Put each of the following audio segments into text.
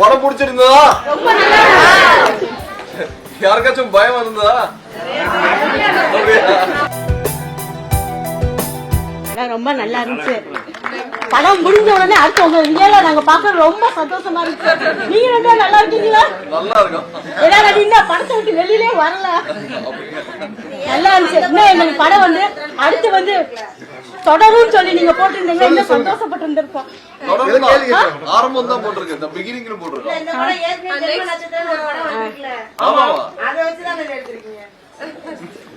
படம் பிடிச்சிருந்ததா? யாருக்காச்சும் பயம் இருந்ததா ரொம்ப நல்லா இருந்துச்சு. படம் முடிஞ்ச உடனே அடுத்து உங்க ரியலா நாங்க பாக்க ரொம்ப சந்தோஷமா இருந்துச்சு. நீங்க ரெண்டு நல்லா இருக்கீங்களா? நல்லா இருக்கும். ஏன்னா நான் இன்னும் படத்தை விட்டு வெளியிலே வரல. நல்லா இருந்துச்சு. இன்னும் எங்களுக்கு படம் வந்து அடுத்து வந்து தொடரும்னு சொல்லி நீங்க போட்டிருந்தீங்க. இன்னும் சந்தோஷப்பட்டு இருந்திருப்போம். ஆரம்பம் தான் போட்டிருக்கு. இந்த பிகினிங்ல அதை நீங்க எடுத்திருக்கீங்க.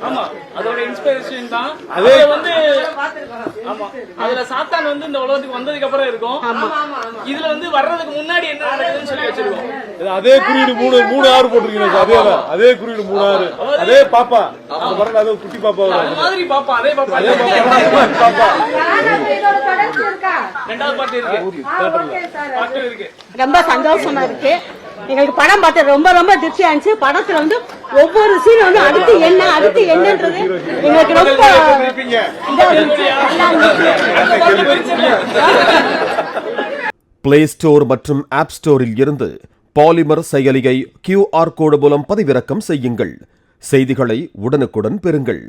ஆமா அதோட இன்ஸ்பிரேஷன் தான். அதே வந்து படம். ஆமா அதுல சாத்தான் வந்து இந்த உலகத்துக்கு வந்ததுக்கு அப்புறம் இருக்கும். ஆமா, ஆமா. இதுல வந்து வர்றதுக்கு முன்னாடி என்ன நடக்குதுன்னு சொல்லி வச்சிருக்கோம். அதே குறியீடு மூணு மூணு ஆறு போட்டிருக்கீங்க அதே. அதே குறியீடு மூணு ஆறு. அதே பாப்பா. அந்த படத்துல அதே குட்டி பாப்பா அது மாதிரி பாப்பா அதே பாப்பா. அதே பாப்பா? ரெண்டாவது. பாட்டு இருக்கு. ரொம்ப சந்தோஷமா இருக்கு. எங்களுக்கு படம் பார்த்து ரொம்ப ரொம்ப திருப்தியா இருந்துச்சு. படத்துல வந்து ஒவ்வொரு சீன் வந்து அடுத்து என்ன அடுத்து என்னன்றது எங்களுக்கு ரொம்ப பிளே ஸ்டோர் மற்றும் ஆப் ஸ்டோரில் இருந்து பாலிமர் செயலியை கியூஆர் கோடு மூலம் பதிவிறக்கம் செய்யுங்கள். செய்திகளை உடனுக்குடன் பெறுங்கள்.